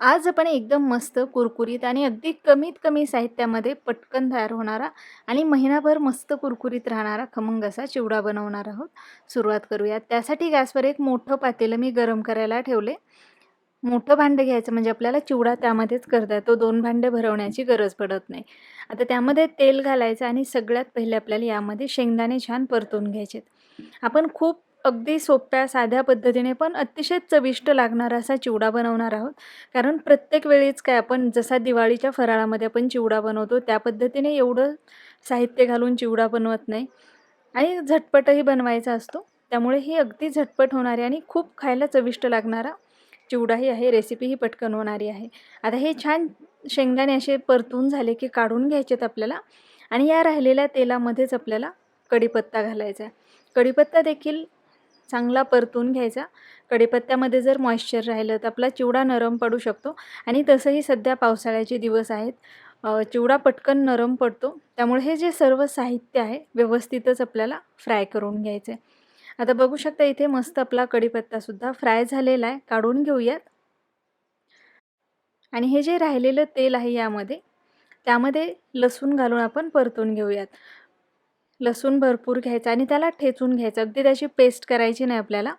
आज आपण एकदम मस्त कुरकुरीत आणि अगदी कमीत कमी साहित्यामध्ये पटकन तयार होणारा आणि महिनाभर मस्त कुरकुरीत राहणारा खमंग असा चिवडा बनवणार आहोत. सुरुवात करूयात. त्यासाठी गॅसवर एक मोठं पातेलं मी गरम करायला ठेवले. मोठं भांडं घ्यायचं म्हणजे आपल्याला चिवडा त्यामध्येच करता येतो. दोन भांडे भरवण्याची गरज पडत नाही. आता त्यामध्ये तेल घालायचं आणि सगळ्यात पहिले आपल्याला यामध्ये शेंगदाणे छान परतून घ्यायचे आपण खूप अगदी सोप्या साध्या पद्धतीने पण अतिशय चविष्ट लागणारा असा चिवडा बनवणार आहोत. कारण प्रत्येक वेळीच काय आपण जसा दिवाळीच्या फराळामध्ये आपण चिवडा बनवतो त्या पद्धतीने एवढं साहित्य घालून चिवडा बनवत नाही. आणि झटपटही बनवायचा असतो. त्यामुळे ही अगदी झटपट होणारी आणि खूप खायला चविष्ट लागणारा चिवडाही आहे रेसिपी ही पटकन होणारी आहे. आता हे छान शेंगदाणे असे परतून झाले की काढून घ्यायचेत आपल्याला आणि या राहिलेल्या तेलामध्येच आपल्याला कढीपत्ता घालायचा आहे. कढीपत्ता देखील चांगला परतून घ्यायचा. कढीपत्त्यामध्ये जर मॉइश्चर राहिलं तर आपला चिवडा नरम पडू शकतो. आणि तसंही सध्या पावसाळ्याचे दिवस आहेत. चिवडा पटकन नरम पडतो. त्यामुळे हे जे सर्व साहित्य आहे व्यवस्थितच आपल्याला फ्राय करून घ्यायचं आहे आता बघू शकता इथे मस्त आपला कढीपत्तासुद्धा फ्राय झालेला आहे. काढून घेऊयात. आणि हे जे राहिलेलं तेल आहे यामध्ये त्यामध्ये लसूण घालून आपण परतून घेऊयात. लसूण भरपूर घ्यायचा आणि त्याला ठेचून घ्यायचं. अगदी त्याची पेस्ट करायची नाही आपल्याला.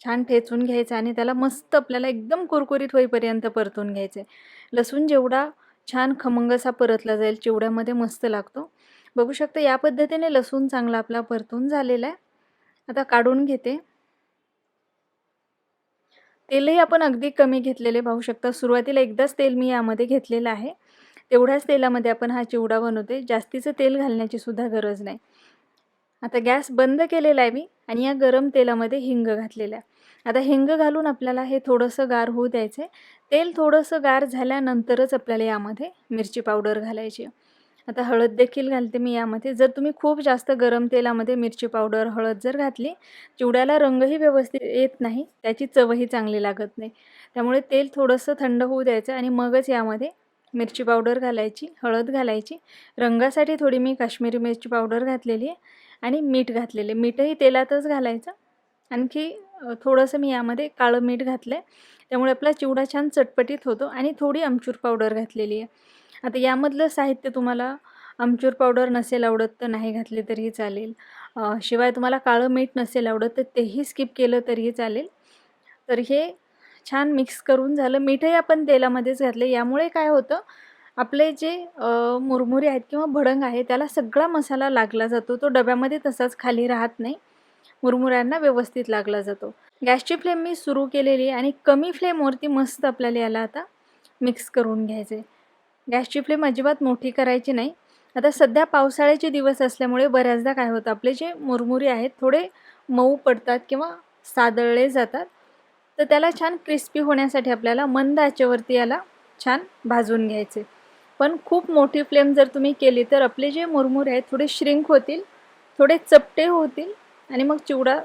छान ठेचून घ्यायचं आणि त्याला मस्त आपल्याला एकदम कुरकुरीत होईपर्यंत परतून घ्यायचं. आहे लसूण जेवढा छान खमंग असा परतला जाईल चिवड्यामध्ये मस्त लागतो. बघू शकता या पद्धतीने लसूण चांगला आपला परतून झालेला आहे. आता काढून घेते. तेलही आपण अगदी कमी घेतलेले पाहू शकता. सुरुवातीला एकदाच तेल मी यामध्ये घेतलेलं आहे. तेवढ्याच तेलामध्ये आपण हा चिवडा बनवते जास्तीचं तेल घालण्याची सुद्धा गरज नाही. आता गॅस बंद केलेला आहे मी आणि या गरम तेलामध्ये हिंग घातलेला आहे. आता हिंग घालून आपल्याला हे थोडंसं गार होऊ द्यायचं आहे तेल थोडंसं गार झाल्यानंतरच आपल्याला यामध्ये मिरची पावडर घालायची आता हळद देखील घालते मी यामध्ये. जर तुम्ही खूप जास्त गरम तेलामध्ये मिरची पावडर हळद जर घातली चिवड्याला रंगही व्यवस्थित येत नाही. त्याची चवही चांगली लागत नाही. त्यामुळे तेल थोडंसं थंड होऊ द्यायचं आणि मगच यामध्ये मिरची पावडर घालायची हळद घालायची. रंगासाठी थोडी मी काश्मीरी मिरची पावडर घातलेली आहे आणि मीठ घातलेले मीठही तेलातच घालायचं. आणखी थोडंसं मी यामध्ये काळं मीठ घातलं आहे त्यामुळे आपला चिवडा छान चटपटीत होतो आणि थोडी आमचूर पावडर घातलेली आहे. आता यामधलं साहित्य तुम्हाला आमचूर पावडर नसेल आवडत तर नाही घातले तरीही चालेल. शिवाय तुम्हाला काळं मीठ नसेल आवडत तर तेही स्किप केलं तरीही चालेल. तर हे छान मिक्स करून झालं. मीठही आपण तेलामध्येच घातले यामुळे काय होतं आपले जे मुरमुरे आहेत किंवा भडंग आहे त्याला सगळा मसाला लागला जातो. तो डब्यामध्ये तसाच खाली राहत नाही. मुरमुऱ्यांना व्यवस्थित लागला जातो. गॅसची फ्लेम मी सुरू केलेली आहे आणि कमी फ्लेमवरती मस्त आपल्याला याला आता मिक्स करून घ्यायचे गॅसची फ्लेम अजिबात मोठी करायची नाही. आता सध्या पावसाळ्याचे दिवस असल्यामुळे बऱ्याचदा काय होतं आपले जे मुरमुरे आहेत थोडे मऊ पडतात किंवा सादळले जातात. तर त्याला छान क्रिस्पी होण्यासाठी आपल्याला मंद आचेवरती याला छान भाजून घ्यायचे. पण खूप मोठी फ्लेम जर तुम्ही केली तर आपले जे मुरमुरे आहेत थोडे श्रिंक होतील थोडे चपटे होतील आणि मग चिवडा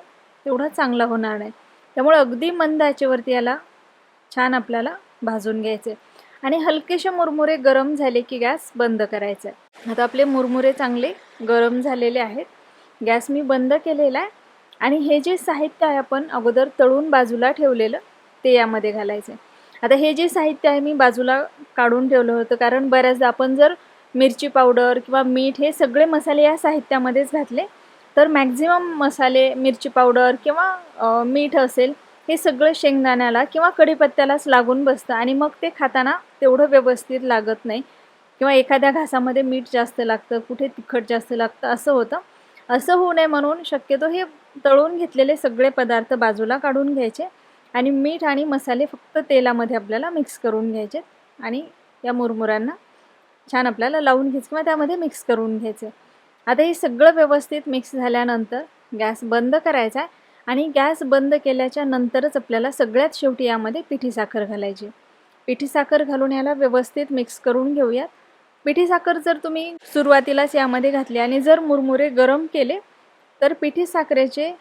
तेवढा चांगला होणार नाही. त्यामुळे अगदी मंद आचेवरती याला छान आपल्याला भाजून घ्यायचे. आणि हलकेसे मुरमुरे गरम झाले की गॅस बंद करायचा आहे. आता आपले मुरमुरे चांगले गरम झालेले आहेत. गॅस मी बंद केलेला आहे. आणि हे जे साहित्य आहे आपण अगोदर तळून बाजूला ठेवलेलं ते यामध्ये घालायचं आता हे जे साहित्य आहे मी बाजूला काढून ठेवलं होतं कारण बऱ्याचदा आपण जर मिरची पावडर किंवा मीठ हे सगळे मसाले या साहित्यामध्येच घातले तर मॅक्झिमम मसाले मिरची पावडर किंवा मीठ असेल हे सगळं शेंगदाण्याला किंवा कढीपत्त्यालाच लागून बसतं आणि मग ते खाताना तेवढं व्यवस्थित लागत नाही. किंवा एखाद्या घासामध्ये मीठ जास्त लागतं कुठे तिखट जास्त लागतं असं होतं. असं होऊ नये म्हणून शक्यतो हे तळून घेतलेले सगळे पदार्थ बाजूला काढून घ्यायचे आणि मीठ आणि मसाले फक्त तेलामध्ये आपल्याला मिक्स करून घ्यायचे आणि या मुरमुऱ्यांना छान आपल्याला लावून घ्यायचं किंवा त्यामध्ये मिक्स करून घ्यायचे. आता हे सगळं व्यवस्थित मिक्स झाल्यानंतर गॅस बंद करायचा आहे आणि गॅस बंद केल्याच्या नंतरच आपल्याला सगळ्यात शेवटी यामध्ये पिठी साखर घालायची. पिठी साखर घालून याला व्यवस्थित मिक्स करून घेऊयात. पिठी साखर जर तुम्ही सुरुवातीलाच यामध्ये घातली आणि जर मुरमुरे गरम केले तर पिठी साखरेचे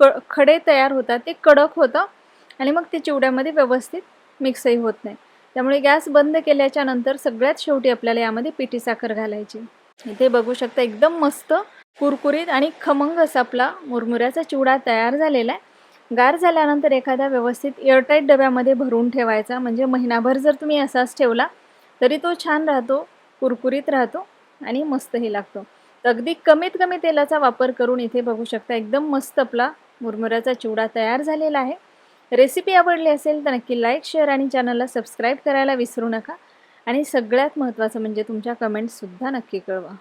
क खडे तयार होतात. ते कडक होतं आणि मग ते चिवड्यामध्ये व्यवस्थित मिक्सही होत नाही. त्यामुळे गॅस बंद केल्याच्यानंतर सगळ्यात शेवटी आपल्याला यामध्ये पिठी साखर घालायची. इथे बघू शकता एकदम मस्त कुरकुरीत आणि खमंग असा आपला मुरमुऱ्याचा चिवडा तयार झालेला आहे. गार झाल्यानंतर एखाद्या व्यवस्थित एअरटाईट डब्यामध्ये भरून ठेवायचा. म्हणजे महिनाभर जर तुम्ही असाच ठेवला तरी तो छान राहतो कुरकुरीत राहतो आणि मस्तही लागतो. अगदी कमीत कमी तेलाचा वापर करून इथे बघू शकता एकदम मस्त आपला मुरमुऱ्याचा चिवडा तयार झालेला आहे. रेसिपी आवडली असेल तर नक्की लाईक शेअर आणि चॅनलला सबस्क्राईब करायला विसरू नका. आणि सगळ्यात महत्त्वाचं म्हणजे तुमच्या कमेंट्ससुद्धा नक्की कळवा.